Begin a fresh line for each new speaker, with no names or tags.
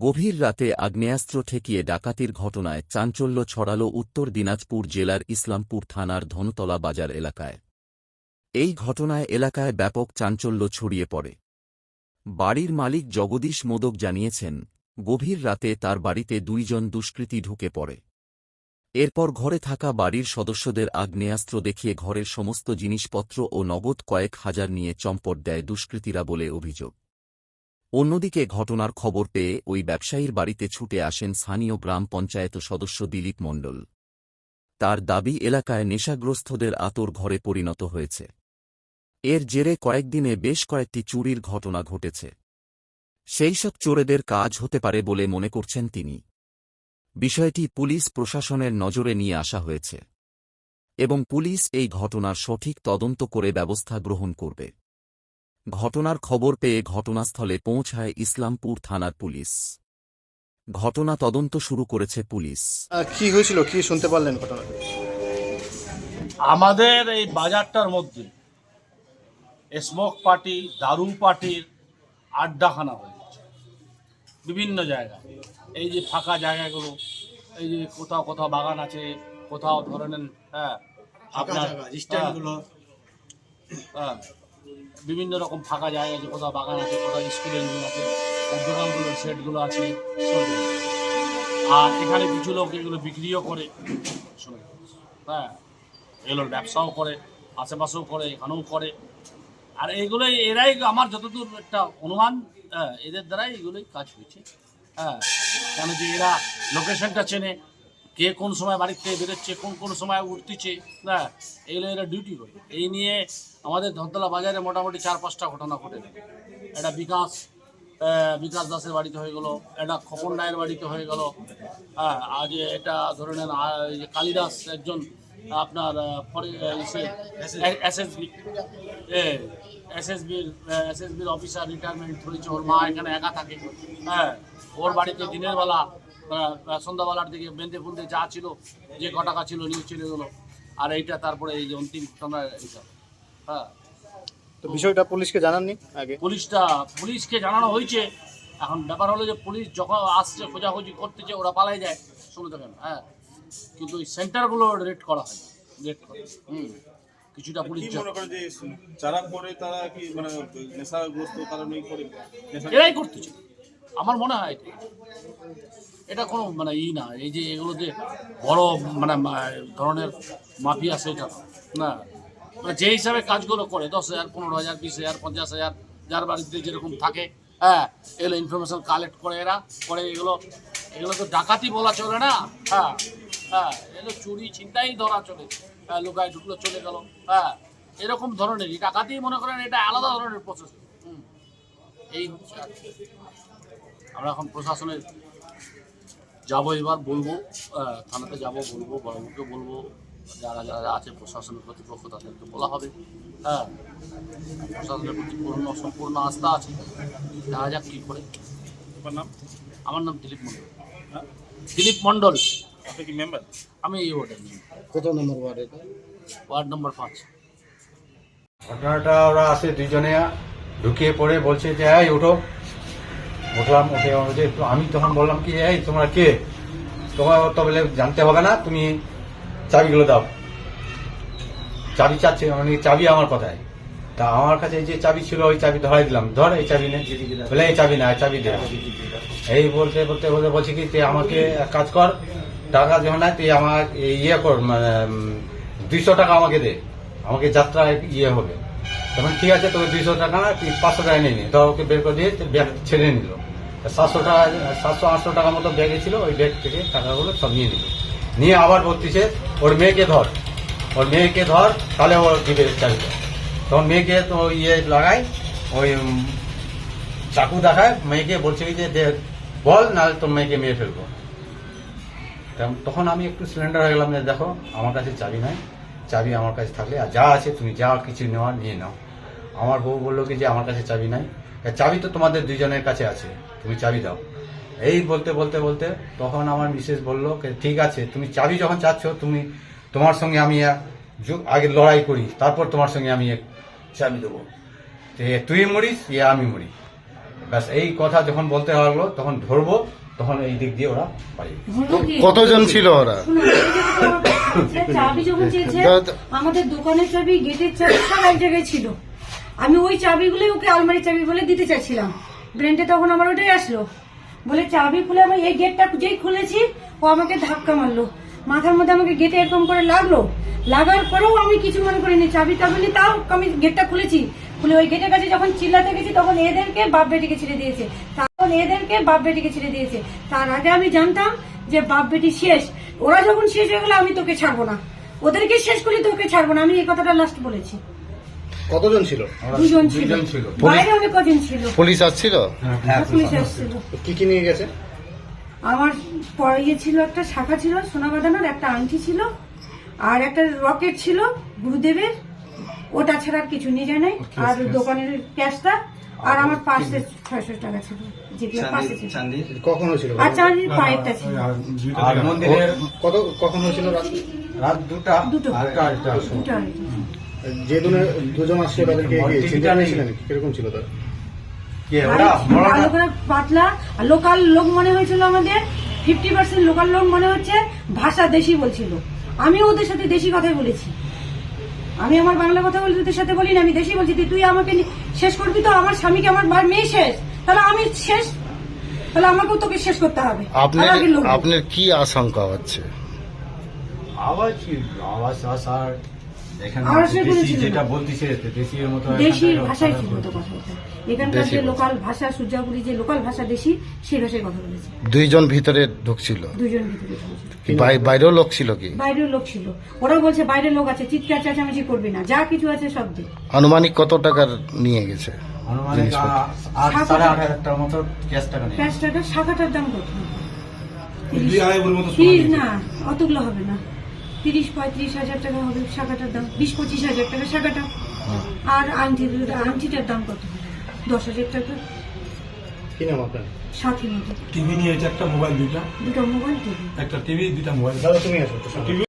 গভীর রাতে আগ্নেয়াস্ত্র ঠেকিয়ে ডাকাতির ঘটনায় চাঞ্চল্য ছড়াল উত্তর দিনাজপুর জেলার ইসলামপুর থানার ধনতলা বাজার এলাকায়। এই ঘটনায় এলাকায় ব্যাপক চাঞ্চল্য ছড়িয়ে পড়ে। বাড়ির মালিক জগদীশ মোদক জানিয়েছেন, গভীর রাতে তার বাড়িতে দুইজন দুষ্কৃতী ঢুকে পড়ে। এরপর ঘরে থাকা বাড়ির সদস্যদের আগ্নেয়াস্ত্র দেখিয়ে ঘরের সমস্ত জিনিসপত্র ও নগদ কয়েক হাজার নিয়ে চম্পট দেয় দুষ্কৃতীরা বলে অভিযোগ। অন্যদিকে ঘটনার খবর পেয়ে ওই ব্যবসায়ীর বাড়িতে ছুটে আসেন স্থানীয় গ্রাম পঞ্চায়েত সদস্য দিলীপ মণ্ডল। তার দাবি, এলাকায় নেশাগ্রস্তদের আতর ঘরে পরিণত হয়েছে। এর জেরে কয়েকদিনে বেশ কয়েকটি চুরির ঘটনা ঘটেছে। সেই সব চোরেদের কাজ হতে পারে বলে মনে করছেন তিনি। বিষয়টি পুলিশ প্রশাসনের নজরে নিয়ে আসা হয়েছে। এবং পুলিশ এই ঘটনার সঠিক তদন্ত করে ব্যবস্থা গ্রহণ করবে। ঘটনার খবর পেয়ে ঘটনাস্থলে পৌঁছায় ইসলামপুর থানার পুলিশ। ঘটনা তদন্ত শুরু করেছে পুলিশ।
কি হয়েছিল? কি শুনতে পারলেন ঘটনাটা?
আমাদের এই বাজারটার মধ্যে স্মোক পার্টি দারু পার্টির আড্ডাখানা হয়ে গেছে। বিভিন্ন জায়গা। এই যে ফাঁকা জায়গাগুলো এই যে কোথাও কোথাও বাগান আছে কোথাও ধরে নেন হ্যাঁ আপনার স্ট্যান্ডগুলো হ্যাঁ। বিভিন্ন রকম ফাঁকা জায়গা আছে কোথাও বাগান আছে কোথাও স্কুলের রুম আছে দোকানগুলোর সেটগুলো আছে আর এখানে কিছু লোক এগুলো বিক্রিও করে। হ্যাঁ এগুলোর ব্যবসাও করে আশেপাশেও করে এখানেও করে। আর এইগুলোই এরাই আমার যতদূর একটা অনুমান হ্যাঁ, এদের দ্বারাই এগুলোই কাজ হয়েছে। হ্যাঁ কেন যে এরা লোকেশনটা চেনে কে কোন সময় বাড়ির থেকে বেরোচ্ছে, কোন কোন সময় উঠতেছে হ্যাঁ এগুলো এরা ডিউটি করে। এই নিয়ে আমাদের ধনতলা বাজারে মোটামুটি চার পাঁচটা ঘটনা ঘটে এটা বিকাশ বিকাশ দাসের বাড়িতে হয়ে গেল এটা খোকন রায়ের বাড়িতে হয়ে গেল হ্যাঁ আজ এটা ধরে নেন কালিদাস একজন, আপনার এসএসবি এসএসবির এসএসবির অফিসার রিটায়ারমেন্ট হয়েছে ওর মা এখানে একা থাকে হ্যাঁ ওর বাড়িতে দিনের বেলা সন্ধ্যাবেলার দিকে বেঁধে ফুলতে যা ছিল যে ক টাকা ছিল নিয়ে চলে গেলো। আর এইটা তারপরে এই যে অন্তিম ঘটনা এইসব হ্যাঁ।
তো বিষয়টা পুলিশকে জানাননি আগে?
পুলিশটা পুলিশকে জানানো হয়েছে। এখন ব্যাপার হলো যে পুলিশ যখন আসছে খোঁজাখুঁজি করতেছে ওরা পালাই যায়। শুনে থাকেন হ্যাঁ। কিন্তু ওই সেন্টারগুলো রেড করা হয়। রেড করে। হুম। কিছুটা পুলিশ
যারা করে তারা কি মানে নেশাগ্রস্ত কারণেই করে?
এরাই করতেছে। আমার মনে হয় এটা এটা কোনো মানে ই না, এই যে এগুলো যে বড় মানে ধরনের মাফিয়া সেটা না। মানে যে হিসাবে কাজগুলো করে, দশ হাজার, পনেরো হাজার, বিশ হাজার, পঞ্চাশ হাজার, যার বাড়িতে যেরকম থাকে হ্যাঁ এগুলো ইনফরমেশন কালেক্ট করে এরা, করে এগুলো এগুলো তো ডাকাতি বলা চলে না হ্যাঁ হ্যাঁ এগুলো চুরি চিন্তাই ধরা চলে হ্যাঁ লোকায় ঢুকলো চলে গেল হ্যাঁ এরকম ধরনেরই, ডাকাতি মনে করেন এটা আলাদা ধরনের প্রসেস এই হচ্ছে আমরা এখন প্রশাসনের যাব এবার বলব থানাতে যাব বলব বড়বাবুকে বলব যারা যারা আছে প্রশাসনের কর্তৃপক্ষ তাদেরকে বলা হবে। হ্যাঁ প্রশাসনের প্রতি পূর্ণ সম্পূর্ণ আস্থা আছে। দেখা যাক কী করে।
আপনার নাম?
আমার নাম দিলীপ মণ্ডল।
হ্যাঁ?
দিলীপ মণ্ডল।
আপনি কি মেম্বার
আমি এই ওয়ার্ডের
কত নম্বর ওয়ার্ডে
ওয়ার্ড নম্বর পাঁচ।
ঘটনাটা ওরা আসে দুইজনে ঢুকিয়ে পড়ে বলছে যে, এই, ওঠো। উঠলাম, উঠে যে আমি তখন বললাম কি, এই, তোমরা কে? তোমার তো বলে জানতে হবে না, তুমি চাবিগুলো দাও। চাবি চাচ্ছে মানে চাবি আমার কথায়। তা আমার কাছে যে চাবি ছিল, ওই চাবি ধরাই দিলাম। ধর এই চাবি নে। বলে, এই চাবি না চাবি দে। এই বলতে বলতে বলতে বলছি কি, তুই আমাকে কাজ কর, টাকা যখন না তুই আমার ইয়ে কর মানে দুইশো টাকা আমাকে দে। আমাকে যাত্রা ইয়ে হবে। তখন ঠিক আছে তোকে দুইশো টাকা না পাঁচশো টাকা নিয়ে নি। তো ওকে বের করে দিয়ে ব্যাগ ছেড়ে নিল। সাতশো টাকা, সাতশো আটশো টাকা মতো ব্যাগে ছিল, ওই ব্যাগ থেকে টাকাগুলো সব নিয়ে নিল। নিয়ে আবার বলতেছে, ওর মেয়েকে ধর। ওর মেয়েকে ধর, তাহলে ওর দিবে চাবিটা। তখন মেয়েকে তো ইয়ে লাগাই ওই চাকু দেখায়, মেয়েকে বলছে কি যে বল, নাহলে তোর মেয়েকে মেরে ফেলব। তখন আমি একটু সিলিন্ডার হয়ে গেলাম যে, দেখো, আমার কাছে চাবি নাই। চাবি আমার কাছে থাকলে আর যা আছে তুমি যা কিছু নেওয়ার নিয়ে নাও। আমার বউ বলল কি যে আমার কাছে চাবি নাই। চাবি তো তোমাদের দুইজনের কাছে আছে তুমি চাবি দাও। এই বলতে বলতে বলতে তখন আমার মিসেস বলল যে, ঠিক আছে তুমি চাবি যখন চাচ্ছ তুমি তোমার সঙ্গে আমি আগে লড়াই করি তারপর তোমার সঙ্গে আমি এক চাবি দেবো। তুই মরিস ইয়ে আমি মরি। ব্যাস এই কথা যখন বলতে লাগল তখন ধরবো তখন এই দিক দিয়ে ওরা পালিয়ে?
কতজন ছিল ওরা?
চাবি যখন চেয়েছে আমাদের দোকানের চাবি গেটের চাবি সব এক জায়গায় ছিল। আমি ওই চাবিগুলোই ওকে আলমারি চাবি বলে দিতে চাইছিলাম। ব্রেনটে তখন আমার ওটাই আসলো। বলে চাবি খুলে আমি এই গেটটা যেই খুলেছি ও আমাকে ধাক্কা মারলো। মাথার মধ্যে আমাকে গেটে এরকম করে লাগল। লাগার পরেও আমি কিছু মনে করিনি। চাবি টাবি তাও আমি গেটটা খুলেছি। খুলে ওই গেটের কাছে যখন চিল্লাতে গেছি তখন এদেরকে বাপ বেটিকে ছেড়ে দিয়েছে। তখন এদেরকে বাপ বেটিকে ছেড়ে দিয়েছে। তার আগে আমি জানতাম যে বাপ বেটি শেষ ওরা যখন শেষ হয়ে গেলো আমি তোকে ছাড়বো না। ওদেরকে শেষ করি তোকে ছাড়বো না। আমি এই কথাটা লাস্ট বলেছি।
কতজন ছিল?
দুজন ছিল। বাইরে অনেক কজন ছিল।
পুলিশ আসছিল?
হ্যাঁ,
পুলিশ আসছিল।
কি কি নিয়ে গেছে?
আমার পরে ছিল একটা শাখা ছিল সোনা বাঁধানোর একটা আংটি ছিল আর একটা রকেট ছিল গুরুদেবের। ওটা ছাড়া আর কিছু নিয়ে যায় নাই। আর দোকানের ক্যাশটা আর আমার পাশে ছয়শো টাকা ছিল। যেগুলো পাশে ছিল।
কখন হয়েছিল?
আর চাঁদির পায়েরটা ছিল।
আর মন্দিরের
কত কখন হয়েছিল
রাত? দুটা
যে দুনে দুজন আসছে তাদেরকে চিনতে কীরকম ছিল তার?
পাতলা। আর লোকাল লোক মনে হয়েছিল আমাদের ফিফটি পার্সেন্ট লোকাল লোক মনে হচ্ছে ভাষা দেশি বলছিল। আমি ওদের সাথে দেশি কথাই বলেছি। আমি আমার বাংলা কথা বলি তোদের সাথে বলি না আমি দেশি বলছি তুই- তুই আমাকে নি- শেষ করবি তো আমার স্বামীকে আমার বার মেয়ে শেষ। তাহলে আমি শেষ তাহলে আমাকেও তোকে শেষ করতে হবে।
আপনার কি আশঙ্কা হচ্ছে?
আওয়াজ কি? আওয়াজ আসার যেটা বলতেছে দেশির মতো
দেশির ভাষায়
কথা
ছিল তো
বলতে।
কথা বলতে এখানকার যে লোকাল ভাষা সূর্যাপুরি যে লোকাল ভাষা দেশি সেই ভাষায় কথা বলেছে।
দুইজন ভিতরে ঢুকছিল
দুজন ভিতরে ঢুকেছে।
কি বাই- বাইরেও লোক ছিল কি?
বাইরের লোক ছিল। ওরা বলছে বাইরের লোক আছে চিৎকার চেঁচামেচি করবি না। যা কিছু আছে সব দে।
আনুমানিক কত টাকার নিয়ে গেছে
আনুমানিক আট সাড়ে
হাজার।
আট হাজার টাকার মতো ক্যাশ টাকা নেই
ক্যাশ টাকার শাখাটার দাম কত? না অতগুলো হবে না। তিরিশ পঁয়ত্রিশ হাজার টাকা হবে শাখাটার দাম বিশ পঁচিশ হাজার টাকা শাখাটা। আর আংটি আংটিটার দাম কত হবে? দশ হাজার টাকা।
কি নাম আপনার?
সাথী মতো।
টিভি নিয়ে একটা মোবাইল দুইটা?
দুটো মোবাইল টিভি।
একটা টিভি দুইটা মোবাইল।
দাদা তুমি আসো